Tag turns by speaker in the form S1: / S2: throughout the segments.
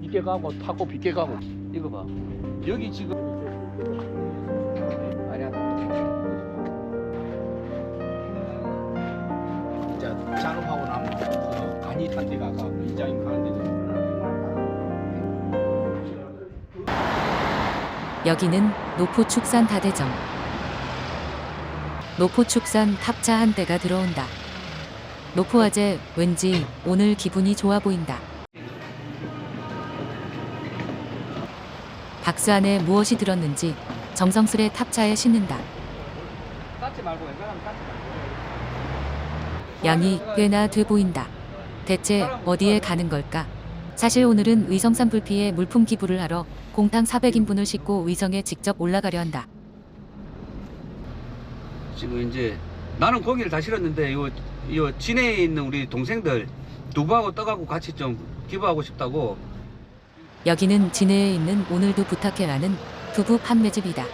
S1: 빗게 가고 타고 빗게 가고 이거 봐 여기 지금 아니야 자 작업하고 나면 그 간이 탄 데가 가 이장님 가는 데도
S2: 여기는 노포축산 다대점. 노포축산 탑차 한 대가 들어온다. 노포아재 왠지 오늘 기분이 좋아 보인다. 박스 안에 무엇이 들었는지 정성스레 탑차에 싣는다. 양이 꽤나 돼 보인다. 대체 어디에 가는 걸까? 사실 오늘은 의성산 불피에 물품 기부를 하러 공탕 400인분을 싣고 의성에 직접 올라가려 한다.
S3: 지금 이제 나는 고기를 다 실었는데 요, 요 진해에 있는 우리 동생들 두부하고 떡하고 같이 좀 기부하고 싶다고
S2: 여기는 진해에 있는 오늘도 부탁해라는 두부 판매집이다.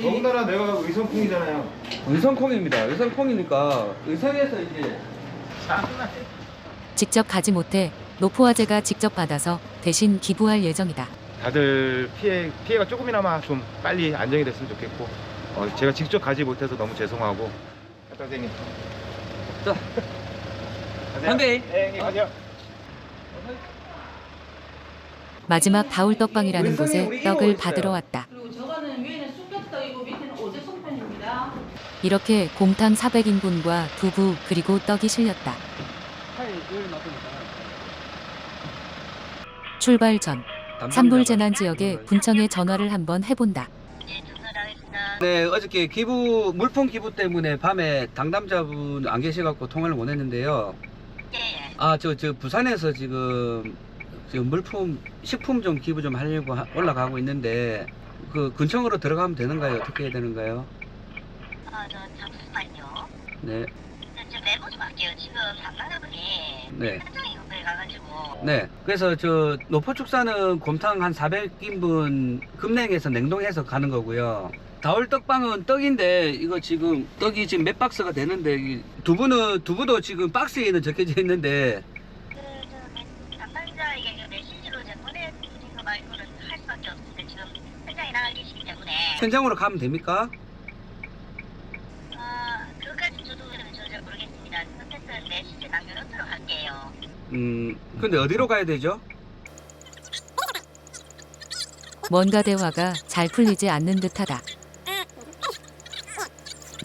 S4: 더군다나 내가 의성풍이잖아요.
S3: 의성콩입니다. 의성콩이니까 의성에서 이제
S2: 직접 가지 못해 노포화재가 직접 받아서 대신 기부할 예정이다.
S4: 다들 피해 피해가 조금이나마 좀 빨리 안정이 됐으면 좋겠고 어, 제가 직접 가지 못해서 너무 죄송하고 선생님.
S3: 자. 한대.
S4: 네, 형님 가세요.
S2: 마지막 바울떡방이라는 곳에 떡을 받으러 왔다.
S5: 그리고 저거는 위에는 쑥떡떡이고 밑에는 오제 송편입니다.
S2: 이렇게 곰탕 400인분과 두부 그리고 떡이 실렸다. 출발 전 산불 재난 지역에 분청에 전화를 한번 해본다.
S3: 네 어저께 기부 물품 기부 때문에 밤에 당담자분 안 계셔갖고 통화를 못 했는데요. 아 저 저 부산에서 지금 지금 물품 식품 좀 기부 좀 하려고 하- 올라가고 있는데 그 군청으로 들어가면 되는가요? 어떻게 해야 되는가요?
S6: 아, 저 잠시만요.
S3: 네,
S6: 저 메모 좀 할게요. 지금 담당자분이
S3: 네.
S6: 가가지고
S3: 네. 그래서 저 노포축사는 곰탕 한 400인분 급냉해서 냉동해서 가는 거고요. 다올 떡방은 떡인데 이거 지금 떡이 지금 몇 박스가 되는데 이 두부는 두부도 지금 박스에는 적혀져 있는데 현장으로 가면 됩니까? 음. 근데 어디로 가야 되죠?
S2: 뭔가 대화가 잘 풀리지 않는 듯하다.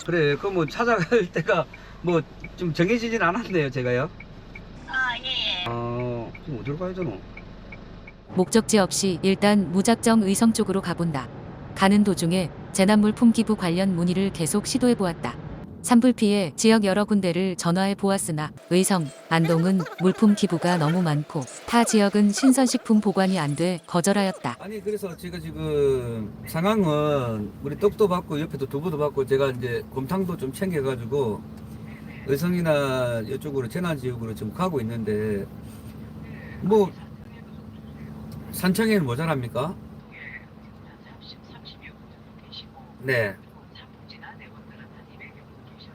S3: 그래. 그 뭐 찾아갈 때가 뭐 좀 정해지진 않았네요, 제가요.
S6: 아, 예, 예.
S3: 어, 그럼 어디로 가야 되노?
S2: 목적지 없이 일단 무작정 의성 쪽으로 가본다. 가는 도중에 재난물품 기부 관련 문의를 계속 시도해 보았다. 산불 피해 지역 여러 군데를 전화해 보았으나 의성, 안동은 물품 기부가 너무 많고 타 지역은 신선식품 보관이 안 돼 거절하였다.
S3: 아니 그래서 제가 지금 상황은 우리 떡도 받고 옆에도 두부도 받고 제가 이제 곰탕도 좀 챙겨가지고 의성이나 이쪽으로 재난 지역으로 지금 가고 있는데 뭐 산청에는 모자랍니까? 네.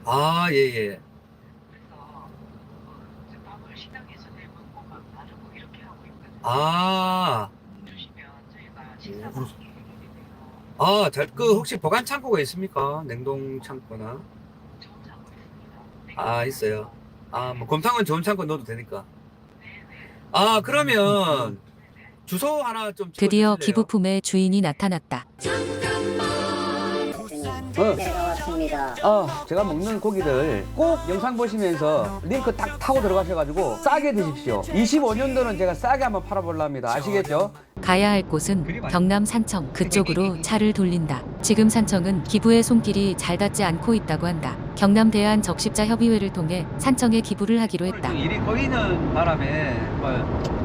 S3: 아 예예. 아. 아, 잘, 그, 혹시 보관 창고가 있습니까? 냉동 창고나? 아, 있어요. 아, 뭐, 곰탕은 좋은 창고 넣어도 되니까. 아, 그러면, 주소 하나 좀
S2: 드디어
S3: 찍어주실래요?
S2: 기부품의 주인이 나타났다.
S3: 어,
S7: 배가 왔습니다.
S3: 어, 제가 먹는 고기들 꼭 영상 보시면서 링크 딱 타고 들어가셔가지고 싸게 드십시오. 25년도는 제가 싸게 한번 팔아보려 합니다. 아시겠죠?
S2: 가야 할 곳은 경남 산청 그쪽으로 차를 돌린다. 지금 산청은 기부의 손길이 잘 닿지 않고 있다고 한다. 경남 대한 적십자 협의회를 통해 산청에 기부를 하기로 했다.
S3: 좀 일이 꼬이는 바람에 뭐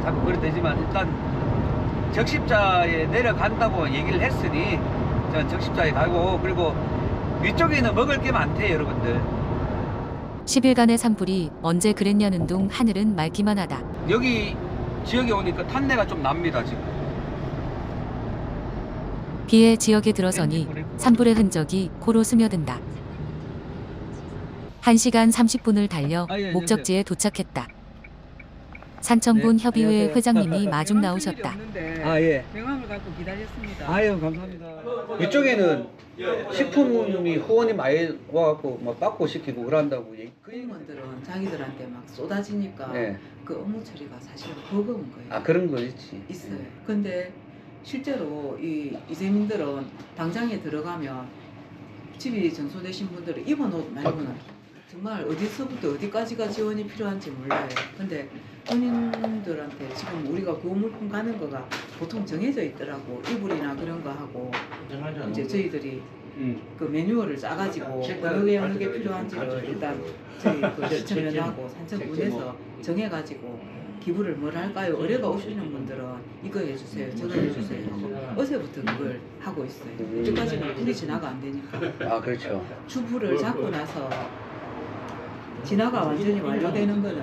S3: 자꾸 그래 되지만 일단 적십자에 내려간다고 얘기를 했으니 저 적십자에 가고 그리고 위쪽에는 먹을 게 많대요 여러분들
S2: 10일간의 산불이 언제 그랬냐는 둥 하늘은 맑기만 하다.
S3: 여기 지역에 오니까 탄내가 좀 납니다 지금
S2: 비해 지역에 들어서니 산불의 흔적이 코로 스며든다. 1시간 30분을 달려
S3: 아, 예,
S2: 목적지에 도착했다. 산청군
S3: 네,
S2: 협의회
S3: 안녕하세요.
S2: 회장님이 마중 나오셨다.
S3: 아 예.
S7: 명함을 갖고 기다렸습니다.
S3: 아유 감사합니다. 이쪽에는 식품이 후원이 많이 와갖고 막 받고 시키고 그런다고 얘기. 그 얘기-
S7: 공무원들은 자기들한테 막 쏟아지니까
S3: 네.
S7: 그 업무 처리가 사실은 버거운 거예요.
S3: 아 그런 거 있지.
S7: 있어요. 근데 실제로 이 이재민들은 당장에 들어가면 집이 전소되신 분들은 입은 옷 말고는 정말 어디서부터 어디까지가 지원이 필요한지 몰라요. 근데 본인들한테 지금 우리가 구호물품 가는 거가 보통 정해져 있더라고. 이불이나 그런 거 하고 이제 저희들이
S3: 음.
S7: 그 매뉴얼을 짜가지고 어느 게 어느 게 필요한지를 일단 저희 그 시청면하고 산청군에서 정해가지고 기부를 뭘 할까요? 의뢰가 오시는 분들은 이거 해주세요, 저거 해주세요 하고 어제부터 그걸 하고 있어요. 이때까지는 불이 진화가 안 되니까
S3: 아 그렇죠.
S7: 주부를 잡고 나서 진화가 완전히 완료되는 거는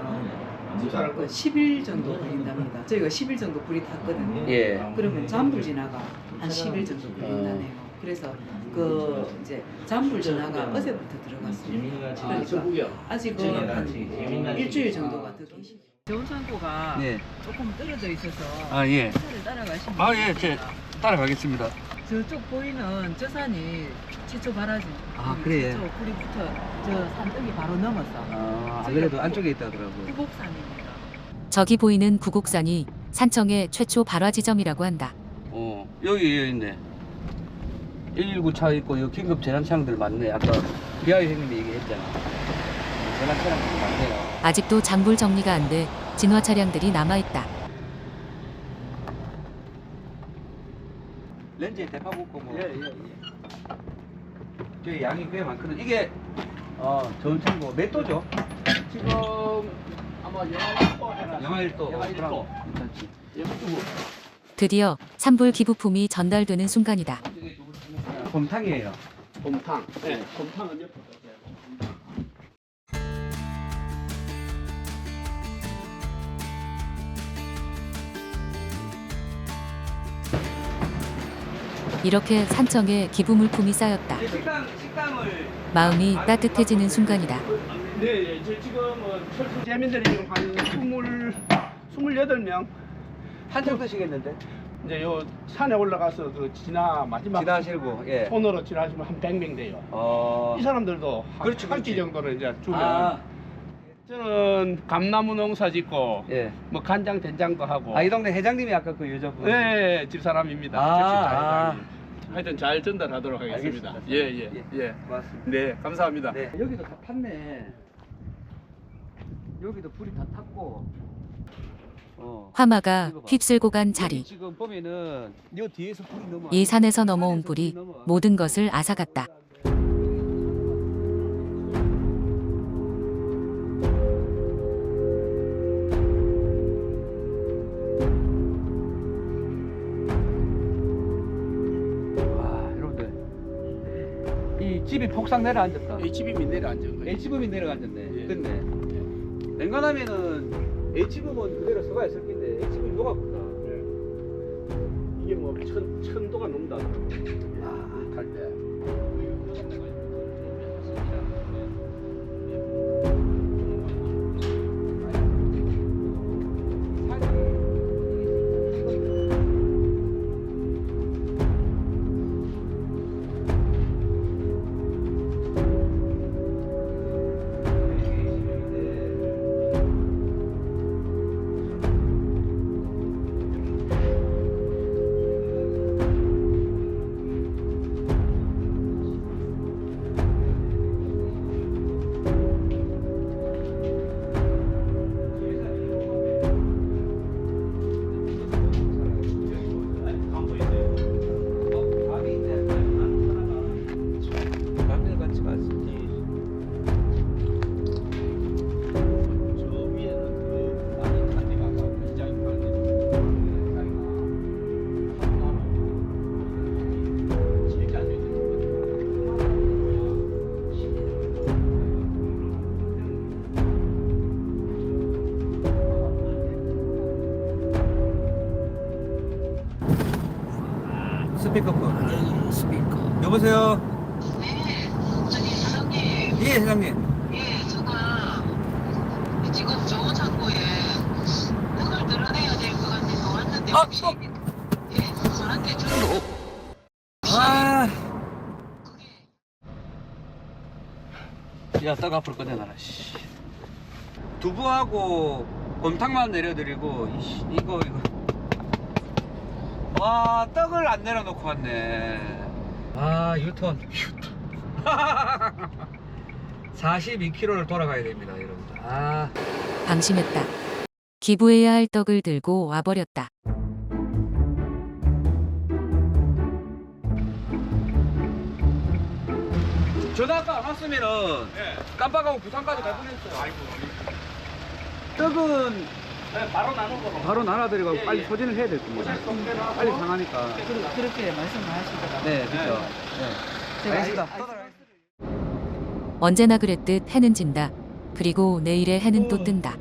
S7: 그 10일 정도 걸린답니다. 저희가 10일 정도 불이 탔거든요.
S3: 예.
S7: 그러면 잔불 진화가 한 10일 정도 걸린다네요. 그래서 그 이제 잔불 진화가 어제부터 들어갔습니다. 그러니까 아직은 한 일주일 정도가 더 계시죠.
S5: 좋은 창고가
S3: 예.
S5: 조금 떨어져 있어서
S3: 아 예.
S5: 차를 따라가시면
S3: 아, 예,
S5: 됩니다.
S3: 따라가겠습니다.
S5: 저쪽 보이는 저 산이 최초 바라지.
S3: 아, 그래요?
S5: 최초 붙어 저 산떡이 바로 넘어서
S3: 아, 안 그래도 안쪽에 있다더라고요.
S5: 후곡산입니다.
S2: 저기 보이는 구곡산이 산청의 최초 발화 지점이라고 한다.
S3: 어, 여기 여기 있네. 119차 있고 여기 긴급 재난 차량들 많네. 아까 비아이 형님이 얘기했잖아. 재난 차량들 많네요.
S2: 아직도 장불 정리가 안 돼 진화 차량들이 남아 있다.
S3: 렌즈에 대파 붙고 뭐. 예, 예, 예. 저희 양이 꽤 많거든. 이게 어, 저온 창고 몇 도죠?
S1: 지금 아마 영하
S3: 영하 1도.
S1: 영하 1도.
S3: 괜찮지.
S2: 드디어 산불 기부품이 전달되는 순간이다.
S3: 곰탕이에요.
S1: 곰탕. 네, 곰탕은 옆에
S2: 이렇게 산청에 기부 물품이 쌓였다. 마음이 따뜻해지는 순간이다.
S1: 네, 예, 저 지금은 철수 재민들이 지금 한 20, 28명
S3: 한정 드시겠는데?
S1: 이제 요 산에 올라가서 그 지나 마지막
S3: 지나시고 예.
S1: 손으로 지나시면 한 100명 돼요.
S3: 어.
S1: 이 사람들도 한,
S3: 그렇지,
S1: 한 끼
S3: 그렇지.
S1: 정도는 이제 주면
S3: 아,
S1: 저는 감나무 농사 짓고
S3: 예.
S1: 뭐 간장 된장도 하고
S3: 아, 이 동네 회장님이 아까 그 여자분.
S1: 네, 집사람입니다.
S3: 아,
S1: 집사람이. 하여튼 잘 전달하도록 하겠습니다.
S3: 알겠습니다.
S1: 예, 예, 예.
S3: 고맙습니다.
S1: 네, 감사합니다.
S3: 네, 여기도 다 탔네. 여기도 불이 다 탔고. 어.
S2: 화마가. 휩쓸고 간
S3: 여기
S2: 자리.
S3: 지금 보면은 요 뒤에서 불이 넘어.
S2: 이 산에서 넘어온 불이 모든 것을 앗아갔다.
S3: 폭삭 내려앉았다.
S1: HBB 내려앉은 거예요.
S3: H붐이 내려앉았네.
S1: 예.
S3: 끝네. 웬간하면은 H붐은 그대로 서가 있을 텐데 H붐이 녹아붙다.
S1: 이게 뭐 천, 천도가 넘다.
S3: 아,
S1: 갈 때.
S3: 여보세요.
S6: 네, 저기 사장님,
S3: 예, 회장님.
S6: 예, 제가 지금 저 창고에
S3: 아, 또. 아. 야, 떡 앞으로 꺼내놔라, 씨. 두부하고 곰탕만 내려드리고, 이씨, 이거, 이거. 와, 떡을 안 내려놓고 왔네. 아, 유턴. 유턴. 42km를 돌아가야 됩니다, 여러분들. 아.
S2: 방심했다. 기부해야 할 떡을 들고 와버렸다.
S3: 전화가 안 왔으면은 깜빡하고 부산까지 갈 뻔했어요. 떡은
S1: 바로 거로.
S3: 바로 나눠드리고
S1: 예,
S3: 빨리
S1: 예.
S3: 소진을 해야 될 겁니다. 빨리 상하니까.
S7: 그, 그렇게 말씀을 하시더라고요.
S3: 네, 그렇죠. 네.
S7: 제가
S3: 알겠습니다.
S7: 알-
S2: 언제나 그랬듯 해는 진다. 그리고 내일의 해는 또 뜬다.